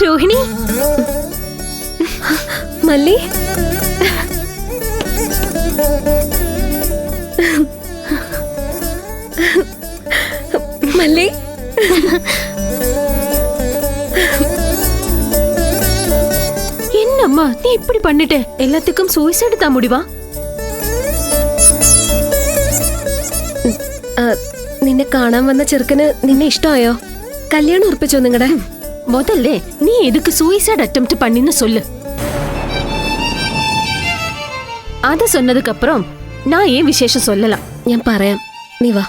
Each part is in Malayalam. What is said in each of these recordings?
രോഹിണി മല്ലി മല്ലി என்னம்மா நீ இப்படி பண்ணிட்ட எல்லாத்துக்கும் சூசைடு தான் முடிவா ആ, നിന്നെ കാണാൻ വന്ന ചെറുക്കന് നിന്നെ ഇഷ്ടമായോ കല്യാണം ഉറപ്പിച്ചോ നിങ്ങടെ முதல்ல நீ எதுக்கு சூசைட் அட்டெம்ப்ட் பண்ணின்னு சொல்லு அத சொன்னதுக்கு அப்புறம் நான் ஏன் விசேஷம் சொல்லலாம் ഞാൻ പറയാം നീ വാ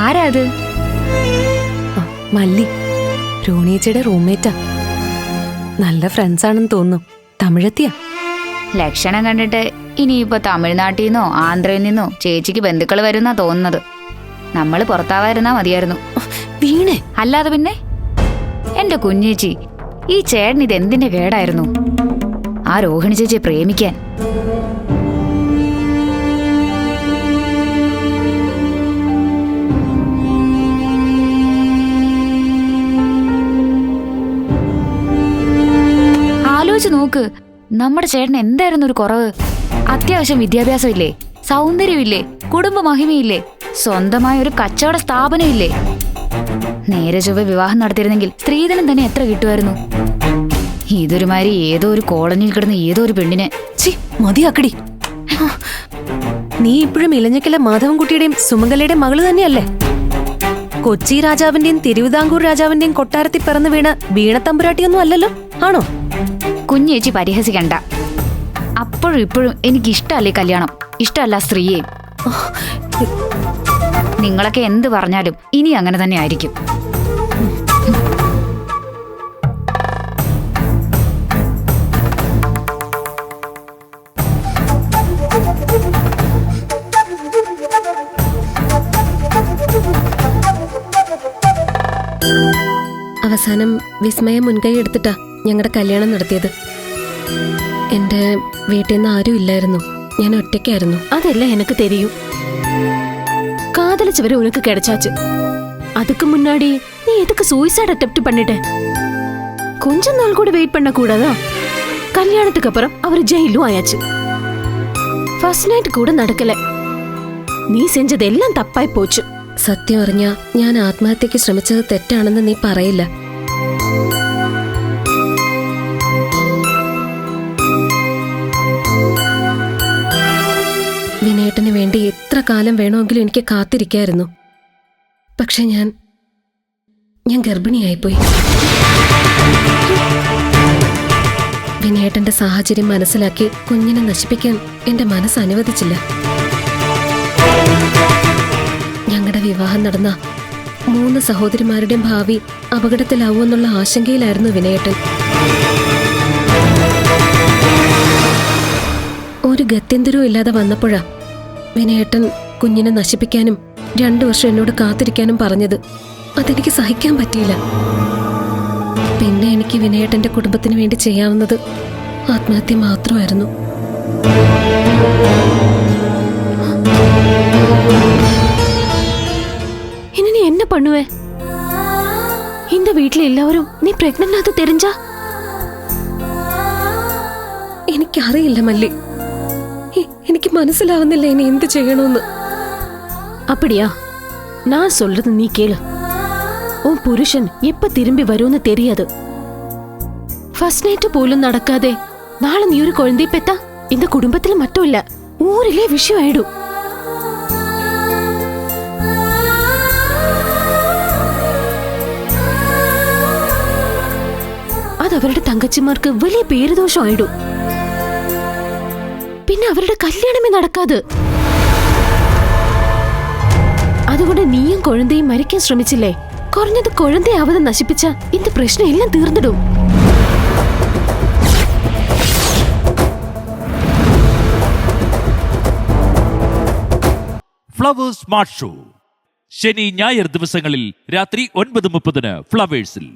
ആരാ അത് മല്ലി രോണിയച്ചയുടെ റൂംമേറ്റാ നല്ല ഫ്രണ്ട്സ് ആണെന്ന് തോന്നുന്നു തമിഴത്തിയാ ലക്ഷണം കണ്ടിട്ട് ഇനിയിപ്പോ തമിഴ്നാട്ടിൽ നിന്നോ ആന്ധ്രയിൽ നിന്നോ ചേച്ചിക്ക് ബന്ധുക്കൾ വരുന്നാ തോന്നുന്നത്. നമ്മൾ പുറത്താവാതിരുന്നാ മതിയായിരുന്നു. വീണ്. അല്ലാതെ പിന്നെ? എന്റെ കുഞ്ഞേച്ചി ഈ ചേട്ടൻ ഇത് എന്തിന്റെ കേടായിരുന്നു? ആ രോഹിണി ചേച്ചിയെ പ്രേമിക്കാൻ. ആലോചിച്ച് നോക്ക്. നമ്മുടെ ചേട്ടൻ എന്തായിരുന്നു ഒരു കുറവ്? അത്യാവശ്യം വിദ്യാഭ്യാസം ഇല്ലേ സൗന്ദര്യമില്ലേ കുടുംബ മഹിമയില്ലേ സ്വന്തമായ ഒരു കച്ചവട സ്ഥാപനം ഇല്ലേ നേരെ ചൊവ്വ വിവാഹം നടത്തിയിരുന്നെങ്കിൽ സ്ത്രീധനം തന്നെ എത്ര കിട്ടുമായിരുന്നു? ഇതൊരുമാതിരി ഏതോ ഒരു കോളനിയിൽ കിടന്ന ഏതോ ഒരു പെണ്ണിനെ ചി മതിയാക്കടി. നീ ഇപ്പോഴും ഇലഞ്ഞക്കല്ല മാധവൻകുട്ടിയുടെയും സുമംഗലയുടെ മകൾ തന്നെയല്ലേ? കൊച്ചി രാജാവിന്റെയും തിരുവിതാംകൂർ രാജാവിന്റെയും കൊട്ടാരത്തിൽ പിറന്നു വീണ വീണത്തമ്പുരാട്ടിയൊന്നും അല്ലല്ലോ? ആണോ? കുഞ്ഞേച്ചി പരിഹസിക്കണ്ട. അപ്പോഴും ഇപ്പോഴും എനിക്ക് ഇഷ്ടമല്ലേ കല്യാണം? ഇഷ്ടമല്ല സ്ത്രീയെ. നിങ്ങളൊക്കെ എന്ത് പറഞ്ഞാലും ഇനി അങ്ങനെ തന്നെ ആയിരിക്കും. അവസാനം വിസ്മയം മുൻകൈ എടുത്തിട്ടാ. ഞങ്ങളുടെ കല്യാണം നടത്തിയത് എന്റെ വീട്ടിൽ നിന്ന് ആരും ഇല്ലായിരുന്നു ഞാൻ ഒറ്റയ്ക്കായിരുന്നു அதெல்லாம் எனக்கு தெரியும் காதலிச்சவரை உனக்கு கிடைச்சாச்சு அதுக்கு முன்னாடி நீ எதுக்கு சூசைட் அட்டெம்ப்ட் பண்ணிட்ட கொஞ்ச நாள் கூட வெயிட் பண்ண கூடாதா கல்யாணத்துக்கு அப்புறம் அவர் ஜெயிலும் ஆயாச்சு ஃபர்ஸ்ட் நைட் கூட நடக்கல நீ செஞ்சது எல்லாம் தப்பாய் போச்சு സത്യം അറിഞ്ഞ ഞാൻ ആത്മഹത്യക്ക് ശ്രമിച്ചത് തെറ്റാണെന്ന് നീ പറയില്ല കാലം വേണമെങ്കിലും എനിക്ക് കാത്തിരിക്കായിരുന്നു. പക്ഷെ ഞാൻ ഞാൻ ഗർഭിണിയായിപ്പോയി. വിനേട്ടന്റെ സാഹചര്യം മനസ്സിലാക്കി കുഞ്ഞിനെ നശിപ്പിക്കാൻ എന്റെ മനസ്സ് അനുവദിച്ചില്ല. ഞങ്ങളുടെ വിവാഹം നടന്ന മൂന്ന് സഹോദരിമാരുടെയും ഭാവി അപകടത്തിലാവുമെന്നുള്ള ആശങ്കയിലായിരുന്നു വിനയേട്ടൻ. ഒരു ഗത്യന്തരവും ഇല്ലാതെ വന്നപ്പോഴാ വിനയേട്ടൻ കുഞ്ഞിനെ നശിപ്പിക്കാനും രണ്ടു വർഷം എന്നോട് കാത്തിരിക്കാനും പറഞ്ഞത്. അതെനിക്ക് സഹിക്കാൻ പറ്റിയില്ല. പിന്നെ എനിക്ക് വിനയേട്ടന്റെ കുടുംബത്തിന് വേണ്ടി ചെയ്യാവുന്നത് ആത്മഹത്യ മാത്രമായിരുന്നു. ഇനി നീ എന്നെ പണുവേ இந்த வீட்டில் எல்லாரும் நீ பிரெக்னன்ட் தெரிஞ்சா എനിക്കറിയില്ല മല്ലി. എനിക്ക് മനസ്സിലാവുന്നില്ല ഇനി എന്ത് ചെയ്യണമെന്ന് அப்படியா நான் சொல்றது நீ கேளு உன் புருஷன் எப்ப திரும்பி வரும்னு தெரியாது ஃபர்ஸ்ட் நைட் போலும் நடக்காதே நாளை நீ ஒரு குழந்தை பெத்தா இந்த குடும்பத்துல மட்டும் இல்ல ஊரிலே விஷயம் ஆயிடும் അത് അവരുടെ തങ്കച്ചിമാർക്ക് വലിയ പേരുദോഷം ആയിടും പിന്നെ അവരുടെ കല്യാണമേ നടക്കാത് അതുകൊണ്ട് നീയും കൊഴുന്തയും മരിക്കാൻ ശ്രമിച്ചില്ലേ? കുറഞ്ഞത് കൊഴുന്തയാവത് നശിപ്പിച്ച ഇന്ന് പ്രശ്നം എല്ലാം തീർന്നിടും. Flowers Mart show. ശനി ഞായർ ദിവസങ്ങളിൽ രാത്രി ഒൻപത് മുപ്പതിന് ഫ്ലവേഴ്സിൽ.